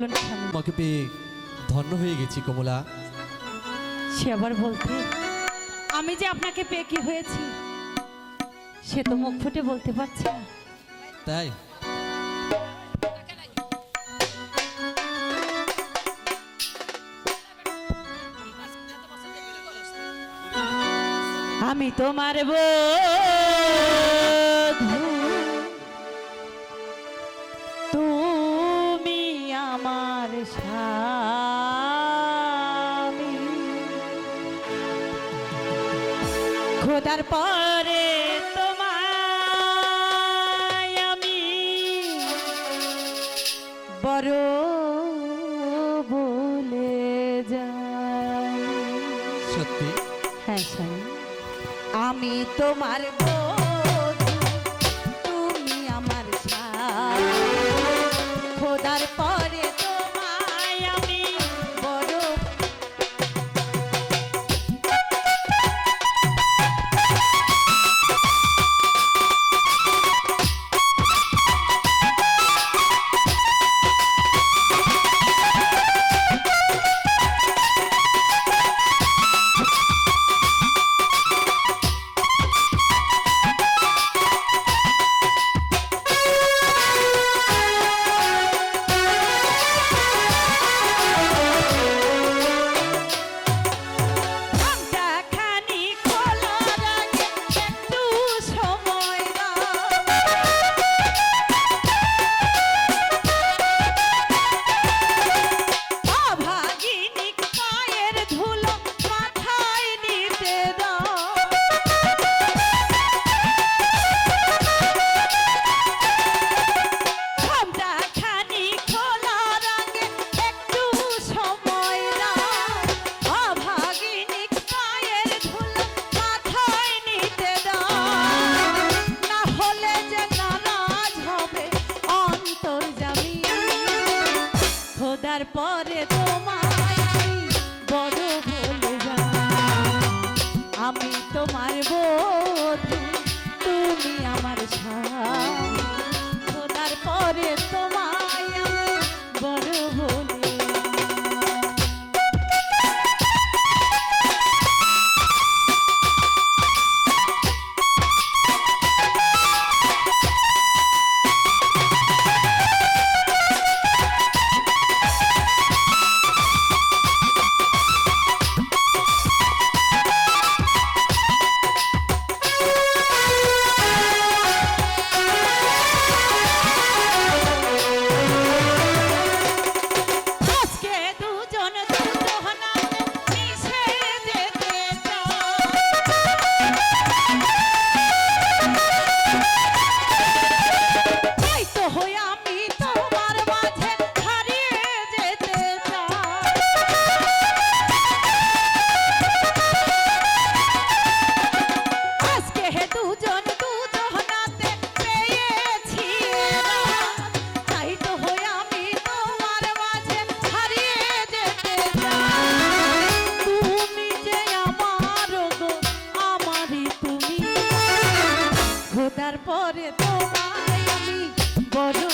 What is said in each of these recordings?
তোমাকে পেয়ে ধন্য হয়ে গেছি কমলা। সে আবার বলতে আমি যে আপনাকে পেয়ে কি হয়েছি সে তো মুখ ফুটে বলতে পারছে না। তাই? আমি তোমার বধূ খোদার তোমার তোমায় আমি বড় বলে যাই। সত্যি? হ্যাঁ স্বামী আমি তোমার খোদার পরে খোদার পরে তোমায় আমি বড়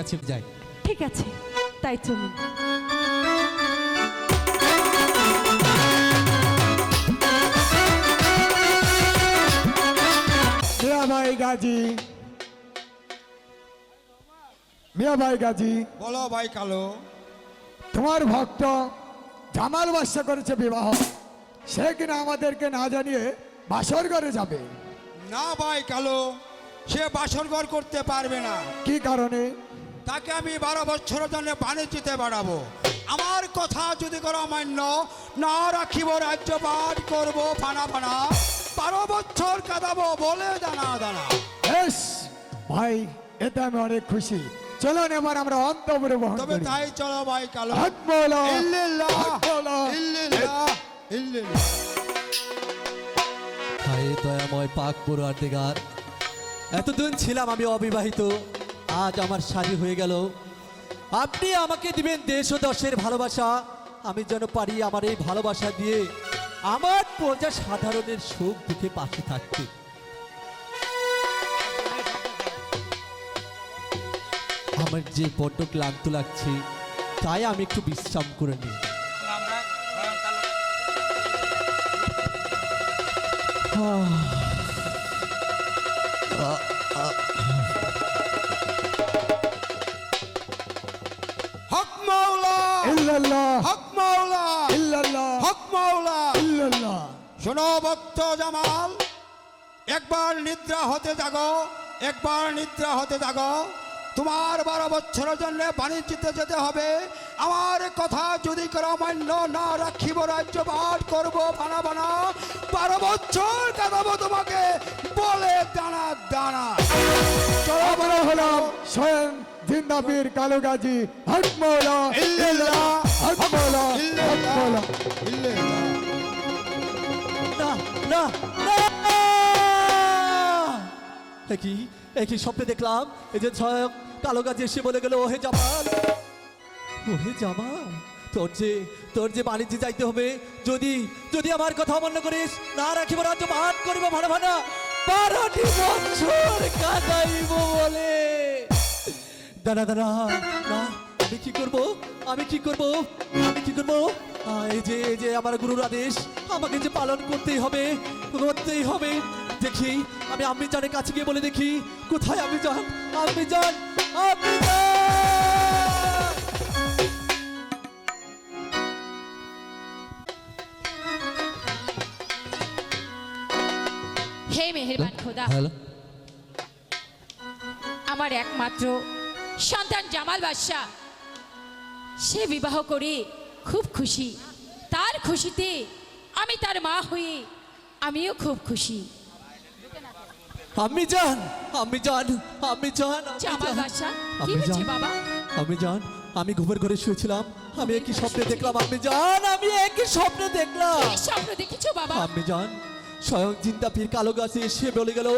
ঠিক আছে যাই। ঠিক আছে তাই চলুন। মিয়া ভাই গাজী। মিয়া ভাই গাজী। বলো ভাই কালো। তোমার ভক্ত জামাল বাদশা করেছে বিবাহ। সে কিনা আমাদেরকে না জানিয়ে বাসর ঘরে যাবে। না ভাই কালো সে বাসর ঘর করতে পারবে না। কি কারণে? তাকে আমি বারো বছরের জন্য বাণিজ্যতে বাড়াবো। আমার কথা যদি করো অমান্য না রাখিব রাজ্য পাঠ করব ফানা ফানা। বারো বছর কাঁদাবো বলে দানা দানা। বেশ ভাই এতে আমি অনেক খুশি। চলো এবার আমরা অন্তপুরে বহন তবে তাই চলো ভাই কালো। হাত মোলা ইল্লিল্লাহ, হাত মোলা ইল্লিল্লাহ, ইল্লিল্লাহ। হায় দয়াময় পাক পড়ুয়ার দিগার। এতদিন ছিলাম আমি অবিবাহিত। আজ আমার শাড়ি হয়ে গেল। আপনি আমাকে দিবেন দেশ ও দশের ভালোবাসা। আমি যেন পারি আমার এই ভালোবাসা দিয়ে আমার প্রজা সাধারণের সুখ দুঃখে পাশে থাকতে। আমার যে বড্ড ক্লান্ত লাগছে, তাই আমি একটু বিশ্রাম করে নিই। হক শোনো ভক্ত জামাল একবার নিদ্রা হতে জাগো একবার নিদ্রা হতে জাগো। তোমার বারো বছরের জন্য বাণিজ্যতে যেতে হবে। আমার কথা যদি করো মান্য না রাখিব রাজ্য পাঠ করব বানা বানা। বারো বছর কাটাবো তোমাকে বলে দানা দানা। চলো হলাম স্বয়ং জিন্দাবীর কালো গাজী হাত মোলা ইল্লিল্লাহ, না। একই একই স্বপ্নে দেখলাম এই যে স্বয়ং কালো গাছ এসে বলে গেল, ওহে জামাল ওহে জামাল, তোর যে তোর যে বাণিজ্যে যাইতে হবে, যদি যদি আমার কথা অমান্য করিস, না রাখিব রাজ্য পাঠ করিব ভাড়া ভাড়া, বারোটি বছর কাটাইব বলে। দাঁড়া দাঁড়া, না, আমি কি করব? আমি কি করব? আমি কি করব? এই যে এই যে আমার গুরুর আদেশ আমাকে যে পালন করতেই হবে করতেই হবে। দেখি আমি আম্মি জানের কাছে গিয়ে বলে দেখি কোথায় আমি যান আম্মি যান যান হে মেহেরবান খোদা। হ্যালো? আমার একমাত্র সন্তান জামাল বাদশাহ। সে বিবাহ করে খুব খুশি। তার খুশিতে আমি তার মা হয়ে আমিও খুব খুশি। আম্মি যান আম্মি যান আম্মি যান আম্মি জামাল। কি হয়েছে যান বাবা? আমি জান আমি ঘুমের ঘরে শুয়েছিলাম আমি একই স্বপ্নে দেখলাম আমি জান আমি একই স্বপ্নে দেখলাম। কি স্বপ্ন দেখেছ বাবা? আমি জান স্বয়ং চিন্তা ফির কালো গাছে এসে বলে গেল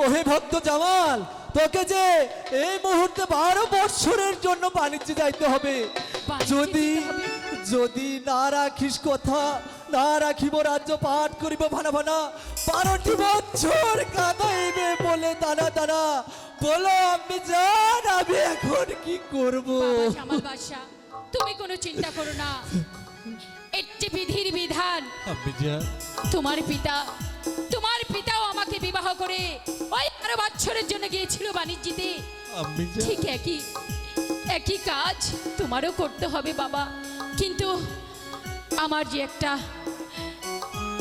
ওহে ভক্ত জামাল তোকে যে এই মুহূর্তে বারো বৎসরের জন্য বাণিজ্যে যাইতে হবে। বাণিজ্যে যদি যেতে হবে? যদি না রাখিস কথা না রাখিব রাজ্য পাঠ করিব ভানা ভানা বারোটি বছর কাঁদাইবে বলে দানা দানা। বলো আমি জান আমি এখন কি করব? তুমি কোনো চিন্তা করো না। একটি বিধির বিধান। তোমার পিতা তোমার পিতাও আমাকে বিবাহ করে ওই বারো বছরের জন্য গিয়েছিল বাণিজ্যতে। ঠিক একই একই কাজ তোমারও করতে হবে বাবা। কিন্তু আমার যে একটা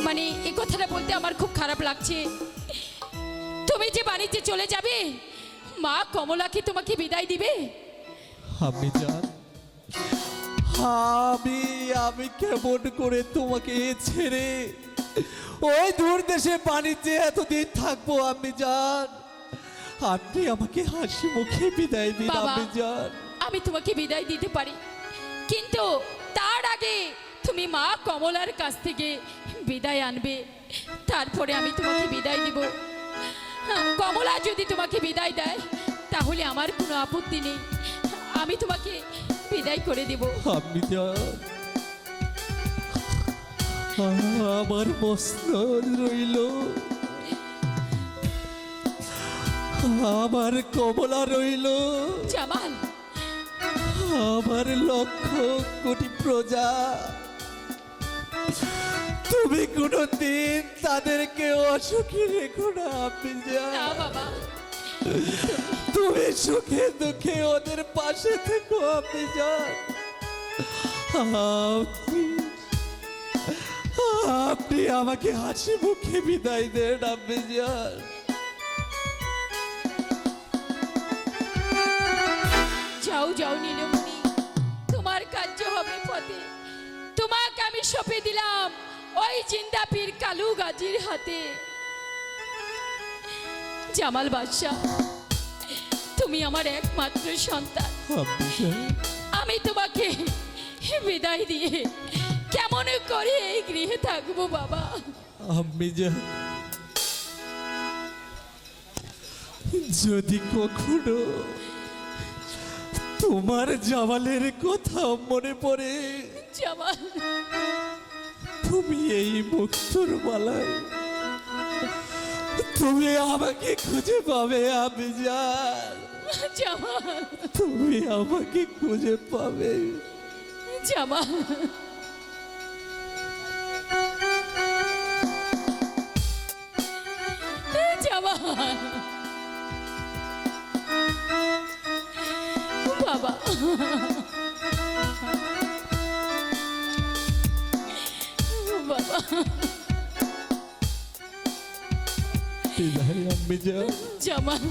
মানে এই কথাটা বলতে আমার খুব খারাপ লাগছে। তুমি যে বাণিজ্যে চলে যাবে মা কমলা কি তোমাকে বিদায় দিবে? আমি জান আমি আমি কেমন করে তোমাকে ছেড়ে ওই দূর দেশে বাণিজ্যে এতদিন থাকব আমি জান। আপনি আমাকে হাসি মুখে বিদায় দিন বাবা। আমি জান। আমি তোমাকে বিদায় দিতে পারি কিন্তু তার আগে তুমি মা কমলার কাছ থেকে বিদায় আনবে। তারপরে আমি তোমাকে বিদায় দিব। কমলা যদি তোমাকে বিদায় দেয় তাহলে আমার কোনো আপত্তি নেই। আমি তোমাকে বিদায় করে দেব। আমার মসনদ রইল। আমার কমলা রইল। জামাল আমার লক্ষ কোটি প্রজা। তুমি কোনদিন তাদেরকে অসুখী রেখো না আপনি বাবা। তুমি সুখে দুঃখে ওদের পাশে থেকো আপনি আপনি আপনি আমাকে হাসি মুখে বিদায় দেন আপনি যান যাও যাও নীলমণি সঁপে দিলাম ওই জিন্দাপির কালু গাজীর হাতে। জামাল বাদশাহ তুমি আমার একমাত্র সন্তান। আমি তোমাকে বিদায় দিয়ে কেমন করে এই গৃহে থাকব বাবা? জান যদি কখনো তোমার জামালের কথা মনে পড়ে জামাল তুমি এই মুক্তর মালায় তুমি আমাকে খুঁজে পাবে আমি জামাল। তুমি আমাকে খুঁজে পাবে। জামাল। বাবা। জামাল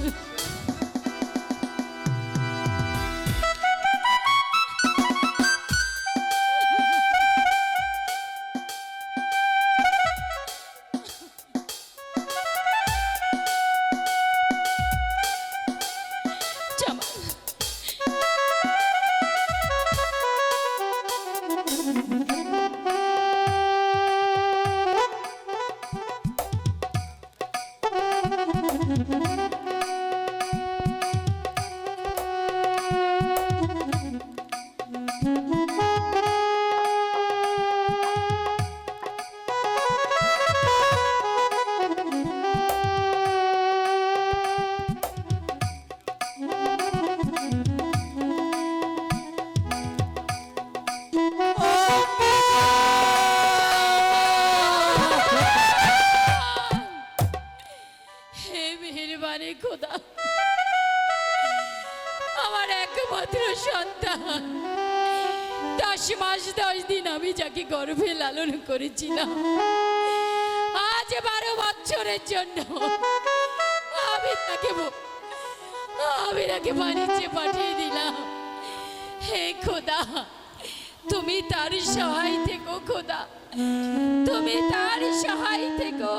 লালন করেছিলাম। আজ বারো বছরের জন্য আমি তাকে আমি তাকে বাণিজ্যে পাঠিয়ে দিলাম। হে খোদা, তুমি তার সহায় থেকো, খোদা। তুমি তার সহায় থেকো।